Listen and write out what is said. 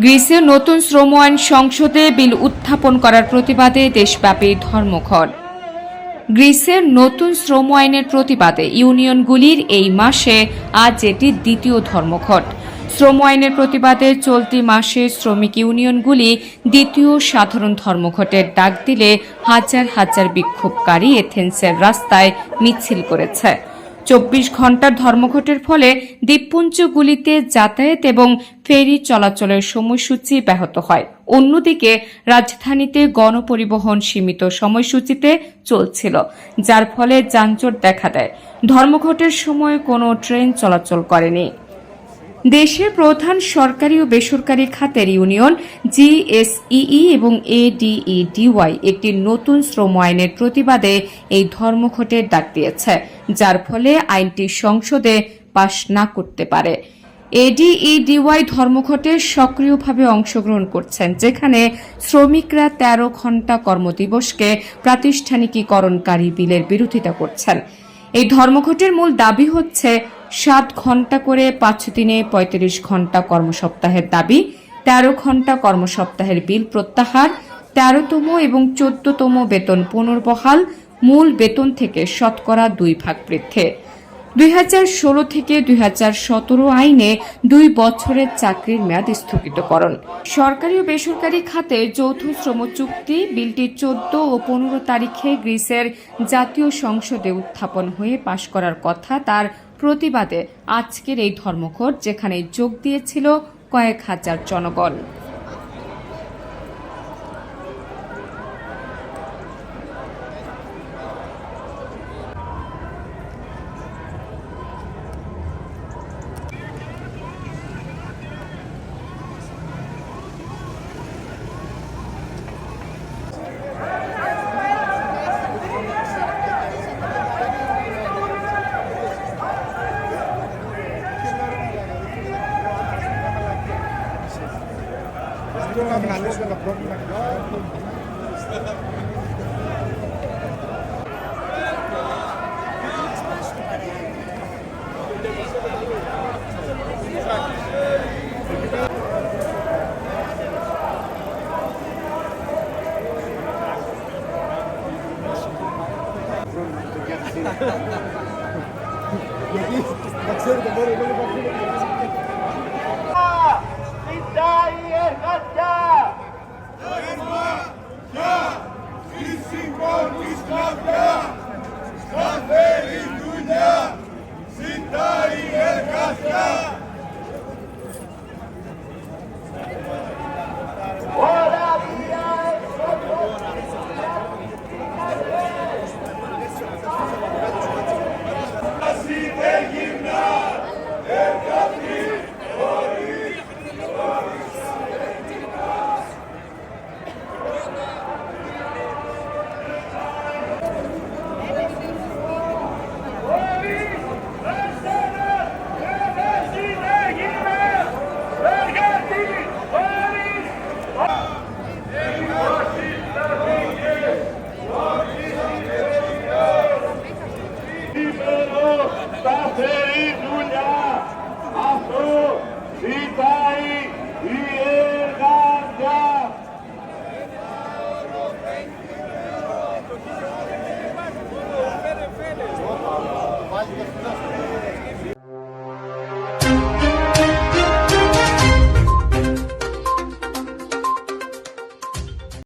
গ্রিসের নতুন শ্রম আইন সংসদে বিল উত্থাপন করার প্রতিবাদে দেশব্যাপী ধর্মঘট। গ্রিসের নতুন শ্রম আইনের প্রতিবাদে ইউনিয়নগুলির এই মাসে আজ এটি দ্বিতীয় ধর্মঘট। শ্রম আইনের প্রতিবাদে চলতি মাসে শ্রমিক ইউনিয়নগুলি দ্বিতীয় সাধারণ ধর্মঘটের ডাক দিলে হাজার হাজার বিক্ষোভকারী এথেন্সের রাস্তায় মিছিল করেছে। চব্বিশ ঘণ্টার ধর্মঘটের ফলে দ্বীপপুঞ্জগুলিতে যাতায়াত এবং ফেরি চলাচলের সময়সূচি ব্যাহত হয়। অন্যদিকে, রাজধানীতে গণপরিবহন সীমিত সময়সূচিতে চলছিল, যার ফলে যানজট দেখা দেয়। ধর্মঘটের সময় কোনো ট্রেন চলাচল করেনি। দেশের প্রধান সরকারি ও বেসরকারি খাতের ইউনিয়ন জিএসইই এবং এডিইডিওয়াই একটি নতুন শ্রম আইনের প্রতিবাদে এই ধর্মঘটের ডাক দিয়েছে, যার ফলে আইনটি সংসদে পাশ না করতে পারে। এডিইডিওয়াই ধর্মঘটে সক্রিয়ভাবে অংশগ্রহণ করছেন, যেখানে শ্রমিকরা তেরো ঘণ্টা কর্মদিবসকে প্রাতিষ্ঠানিকীকরণকারী বিলের বিরোধিতা করছেন। এই ধর্মঘটের মূল দাবি হচ্ছে সাত ঘণ্টা করে পাঁচ দিনে পঁয়ত্রিশ ঘণ্টা কর্মসপ্তাহের দাবি, তেরো ঘণ্টা কর্মসপ্তাহের বিল প্রত্যাহার, তেরোতম এবং চোদ্দতম বেতন পুনর্বহাল, মূল বেতন থেকে শতকরা দুই ভাগ বৃদ্ধি। দুই হাজার ষোলো থেকে দুই হাজার সতেরো আইনে দুই বছরের চাকরির মেয়াদ স্থগিতকরণ। সরকারি ও বেসরকারি খাতে যৌথ শ্রম চুক্তি বিলটি চোদ্দ ও পনেরো তারিখে গ্রিসের জাতীয় সংসদে উত্থাপন হয়ে পাশ করার কথা তার প্রতিবাদে আজকের এই ধর্মঘট, যেখানে যোগ দিয়েছিল কয়েক হাজার জনগণ। να λύσουμε τα πρόβλημα. Γιατί, να ξέρετε μόνο, δεν υπάρχει Stop!